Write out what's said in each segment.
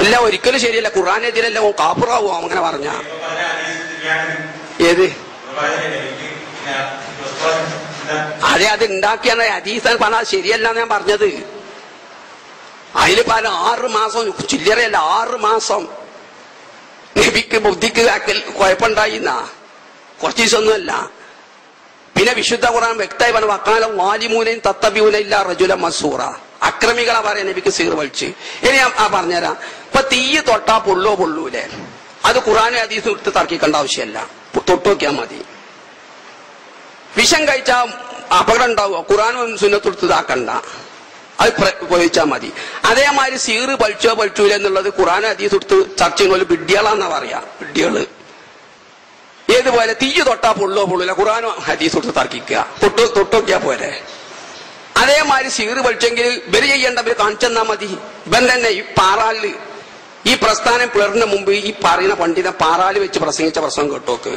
ഇല്ല ഒരിക്കലും ശരിയല്ല. ഖുറാനെതിരല്ല ഓൻ കാപ്പുറാവോ അങ്ങനെ പറഞ്ഞ. പറഞ്ഞ ഏത്. അതെ അത് ഉണ്ടാക്കിയാണ് അതീസൻ പറഞ്ഞാൽ ശരിയല്ല ഞാൻ പറഞ്ഞത്. അതിൽ പല ആറ് മാസം ചില്ലറയല്ല ആറ് മാസം. നബിക്ക് ബുദ്ധിക്ക് കുഴപ്പമുണ്ടായിന്നാ. കുറച്ച് ദിവസമൊന്നുമല്ല. പിന്നെ വിശുദ്ധ ഖുർആൻ വ്യക്തമായി പറഞ്ഞു വക്കാലം വാലിമൂനയും തത്തബിമൂലയില്ല റജുല മസൂറ അക്രമികളെ പറയാൻ നബിക്ക് സീർ വലിച്ച്. ഇനി ആ പറഞ്ഞുതരാം. ഇപ്പൊ തീ തൊട്ടാ പൊള്ളോ പൊള്ളൂലേ. അത് ഖുറാനും ഹദീസും എടുത്ത് തർക്കിക്കേണ്ട ആവശ്യമല്ല. തൊട്ടോക്കിയാ മതി. വിഷം കഴിച്ചാൽ അപകടം ഉണ്ടാവുക. ഖുറാനും സുന്നത്തെടുത്ത് ഇതാക്കണ്ട. അത് ഉപയോഗിച്ചാൽ മതി. അതേമാതിരി സീറ് പലിച്ചോ പലിച്ചൂല എന്നുള്ളത് ഖുറാൻ അതീസ് എടുത്ത് ചർച്ച ചെയ്യുന്ന ബിഡ്ഡികളാന്നാ പറയാ. ബിഡ്ഡികൾ ഏതുപോലെ തീ തൊട്ടാ പൊള്ളോ പൊള്ളൂല. ഖുറാനും ഹദീസ് എടുത്ത് തർക്കിക്കുക. തൊട്ട് തൊട്ടോക്കിയാ പോരെ. അതേമാതിരി സീറ് പലിച്ചെങ്കിൽ ഇവർ ചെയ്യേണ്ടവര് കാണിച്ചെന്നാ മതി. ഇവൻ തന്നെ ഈ പാറാൽ ഈ പ്രസ്ഥാനം പിളറിന് മുമ്പ് ഈ പറയുന്ന പണ്ഡിത പാറാൽ വെച്ച് പ്രസംഗിച്ച പ്രസംഗം കേട്ടോക്ക്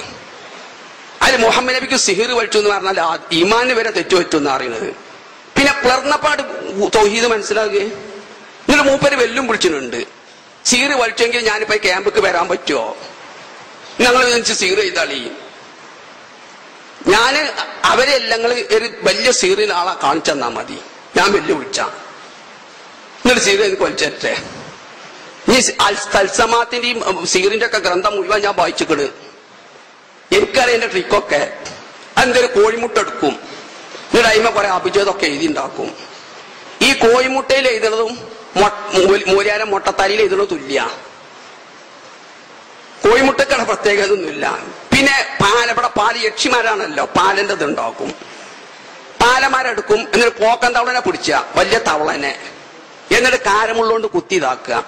അതിൽ മുഹമ്മദ് നബിക്ക് സിഹിർ വലിച്ചു എന്ന് പറഞ്ഞാൽ ആ ഈമാന് വരെ തെറ്റുപറ്റു എന്ന് അറിയുന്നത് പിന്നെ പിളർന്നപ്പാട് തൊഹീദ് മനസ്സിലാകുക എന്നിട്ട് മൂപ്പര് വെല്ലും വിളിച്ചിട്ടുണ്ട്. സീറ് വലിച്ചെങ്കിൽ ഞാനിപ്പോ ക്യാമ്പക്ക് വരാൻ പറ്റുമോ ഞങ്ങൾ സീറ് ചെയ്താളി. ഞാൻ അവരെല്ലാം ഒരു വലിയ സീറിൽ ആളെ കാണിച്ചെന്നാ മതി. ഞാൻ വലിയ വിളിച്ചാ എന്നിട്ട് സീറിയൽ എനിക്ക് വലിച്ചേ ഈ തത്സമാത്തിന്റെയും സീറിന്റെ ഒക്കെ ഗ്രന്ഥം മുഴുവൻ ഞാൻ വായിച്ചിക്കണ്. എനിക്കറിയാം എന്റെ ട്രിക്കൊക്കെ അതെന്തൊരു കോഴിമുട്ട എടുക്കും. എന്നിട്ട് അതിമ കുറെ അഭിജയതൊക്കെ എഴുതി ഉണ്ടാക്കും ഈ കോഴിമുട്ടയിൽ എഴുതുന്നതും മൂലാരം മുട്ടത്തലിയിൽ എഴുതുന്നതും തുല്യ കോഴിമുട്ടക്കാണ് പ്രത്യേകത ഒന്നുമില്ല പിന്നെ പാൽ ഇവിടെ പാൽ യക്ഷിമാരാണല്ലോ. പാലിന്റെ ഇതുണ്ടാക്കും പാലമാരെടുക്കും. എന്നിട്ട് പോക്കൻ തവളനെ പിടിച്ച. വലിയ തവളനെ. എന്നിട്ട് കാരമുള്ളോണ്ട് കുത്തി ഇതാക്കുക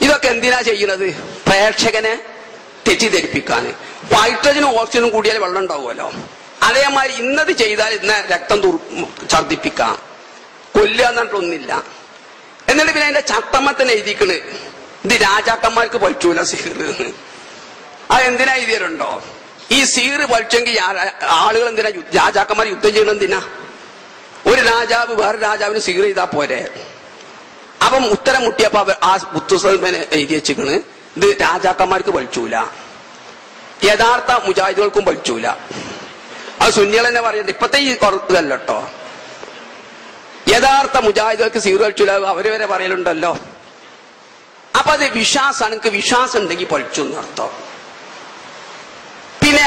ഇതൊക്കെ എന്തിനാ ചെയ്യുന്നത്? പ്രേക്ഷകനെ തെറ്റിദ്ധരിപ്പിക്കാൻ ഹൈഡ്രജനും ഓക്സിജനും കൂടിയാൽ വെള്ളം ഉണ്ടാവുമല്ലോ. അതേമാതിരി ഇന്നത് ചെയ്താൽ ഇന്ന് രക്തം തുറ ഛർദിപ്പിക്കാം കൊല്ലുക എന്നിട്ടൊന്നില്ല എന്നിട്ട് പിന്നെ അതിന്റെ ചട്ടമ്മത്തന്നെ എഴുതിക്കണ്. ഇത് രാജാക്കന്മാർക്ക് പറ്റൂല സീർ എന്ന് അത് എന്തിനാ എഴുതിയരുണ്ടോ ഈ സീറ് പഴിച്ചെങ്കിൽ ആളുകൾ എന്തിനാ രാജാക്കന്മാർ യുദ്ധം ചെയ്യണം എന്തിനാ? ഒരു രാജാവ് വേറെ രാജാവിന് സീർ ചെയ്താ പോരെ. അപ്പം ഉത്തരം മുട്ടിയപ്പോ ആ പുസ്തകത്തിന് എഴുതി വെച്ചിക്കണ് ഇത് രാജാക്കന്മാർക്ക് വലിച്ചൂല. യഥാർത്ഥ മുജാഹിദുകൾക്കും വലിച്ചൂല. അത് സുന്നികൾ തന്നെ പറയുന്നത് ഇപ്പത്തെ ഈ കേട്ടോ യഥാർത്ഥ മുജാഹിദുകൾക്ക് സീർ വലിച്ചൂല അവർ വരെ പറയലുണ്ടല്ലോ. അപ്പൊ അത് വിശ്വാസമാണ്. എനിക്ക് വിശ്വാസം ഉണ്ടെങ്കിൽ പൊളിച്ചു എന്നർത്ഥം.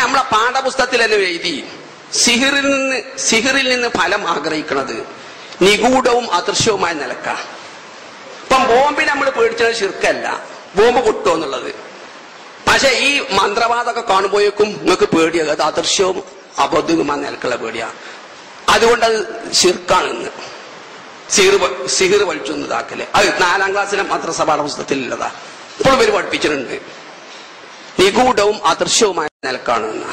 നമ്മളെ പാഠപുസ്തകത്തിൽ തന്നെ എഴുതി? സിഹിറിൽ നിന്ന് സിഹിറിൽ നിന്ന് ഫലം ആഗ്രഹിക്കുന്നത് നിഗൂഢവും അദൃശ്യവുമായ നിലക്ക ഇപ്പം ബോംബിനെ നമ്മൾ പേടിച്ചത് ശിർക്കല്ല. ബോംബ് പൊട്ടുമോ എന്നുള്ളത്. പക്ഷെ ഈ മന്ത്രവാദമൊക്കെ കാണുമ്പോഴേക്കും നിങ്ങൾക്ക് പേടിയാകും. അത് അദൃശ്യവും അബദ്ധവുമായ നിലക്കുള്ള പേടിയാണ് അതുകൊണ്ട് അത് ശിർക്കാണെന്ന്. സിഹിർ സിഹിർ വലിച്ചു ഇതാക്കൽ. അത് നാലാം ക്ലാസ്സിലെ മന്ത്രസഭാ പുസ്തകത്തിൽ ഉള്ളതാ ഇപ്പോഴും ഇവർ പഠിപ്പിച്ചിട്ടുണ്ട്. നിഗൂഢവും അദൃശ്യവുമായ നിലക്കാണ് എന്നാ